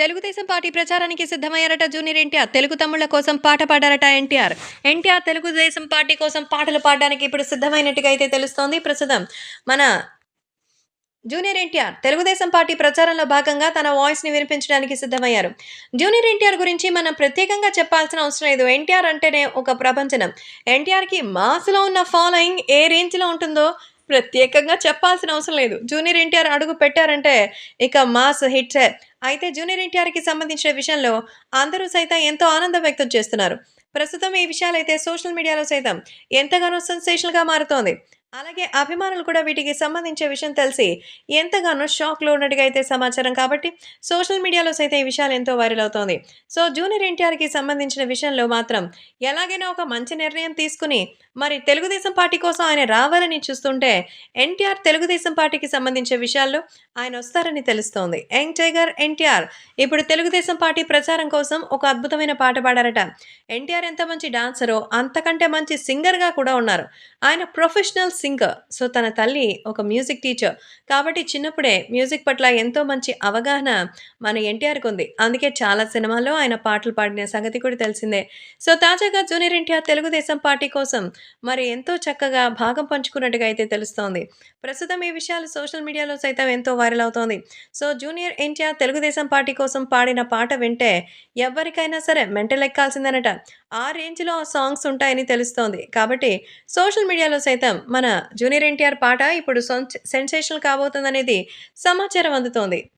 Telugu Desam party ప్రచారానికి సిద్ధమయ్యారట junior NTR. Telugu తమ్ముళ్ళ కోసం పాట పాడారట ఎన్టీఆర్. ఎన్టీఆర్ తెలుగుదేశం పార్టీ కోసం పాటలు పాడడానికి ఇప్పుడు సిద్ధమైనట్టుగా అయితే తెలుస్తోంది. ప్రస్తుతం మన జూనియర్ ఎన్టీఆర్ తెలుగుదేశం పార్టీ ప్రచారంలో భాగంగా తన వాయిస్ని వినిపించడానికి సిద్ధమయ్యారు. జూనియర్ ఎన్టీఆర్ గురించి మనం ప్రత్యేకంగా చెప్పాల్సిన అవసరం లేదు. ఎన్టీఆర్ అంటేనే ఒక ప్రపంచనం ఎన్టీఆర్కి మాస్లో ఉన్న ఫాలోయింగ్ ఏ రేంజ్లో ఉంటుందో ప్రత్యేకంగా చెప్పాల్సిన అవసరం లేదు. జూనియర్ ఎన్టీఆర్ అడుగు పెట్టారంటే ఇక మాస్ హిట్సే అయితే జూనియర్ ఎన్టీఆర్కి సంబంధించిన విషయంలో అందరూ సైతం ఎంతో ఆనందం వ్యక్తం చేస్తున్నారు. ప్రస్తుతం ఈ విషయాలైతే సోషల్ మీడియాలో సైతం ఎంతగానో సెన్సేషనల్గా మారుతోంది. అలాగే అభిమానులు కూడా వీటికి సంబంధించే విషయం తెలిసి ఎంతగానో షాక్లో ఉన్నట్టుగా అయితే సమాచారం. కాబట్టి సోషల్ మీడియాలో సైతం ఈ విషయాలు ఎంతో వైరల్ అవుతోంది. సో జూనియర్ ఎన్టీఆర్కి సంబంధించిన విషయంలో మాత్రం ఎలాగైనా ఒక మంచి నిర్ణయం తీసుకుని మరి తెలుగుదేశం పార్టీ కోసం ఆయన రావాలని చూస్తుంటే ఎన్టీఆర్ తెలుగుదేశం పార్టీకి సంబంధించిన విషయాల్లో ఆయన వస్తారని తెలుస్తోంది. యంగ్ టైగర్ ఎన్టీఆర్ ఇప్పుడు తెలుగుదేశం పార్టీ ప్రచారం కోసం ఒక అద్భుతమైన పాట పాడారట. ఎన్టీఆర్ ఎంత మంచి డాన్సరో అంతకంటే మంచి సింగర్గా కూడా ఉన్నారు. ఆయన ప్రొఫెషనల్ సింగర్. సో తన తల్లి ఒక మ్యూజిక్ టీచర్. కాబట్టి చిన్నప్పుడే మ్యూజిక్ పట్ల ఎంతో మంచి అవగాహన మన ఎన్టీఆర్కి ఉంది. అందుకే చాలా సినిమాల్లో ఆయన పాటలు పాడిన సంగతి కూడా తెలిసిందే. సో తాజాగా జూనియర్ ఎన్టీఆర్ తెలుగుదేశం పార్టీ కోసం మరి ఎంతో చక్కగా భాగం పంచుకున్నట్టుగా అయితే తెలుస్తోంది. ప్రస్తుతం ఈ విషయాలు సోషల్ మీడియాలో సైతం ఎంతో వైరల్ అవుతోంది. So junior NTR Telugu Desam party కోసం పాడిన పాట వింటే ఎవరికైనా సరే మెంటల్ ఎక్కాల్సిందనట ఆ రేంజ్లో ఆ సాంగ్స్ ఉంటాయని తెలుస్తోంది. కాబట్టి సోషల్ మీడియాలో సైతం మన జూనియర్ ఎన్టీఆర్ పాట ఇప్పుడు సెన్సేషనల్ కాబోతుందనేది సమాచారం అందుతోంది.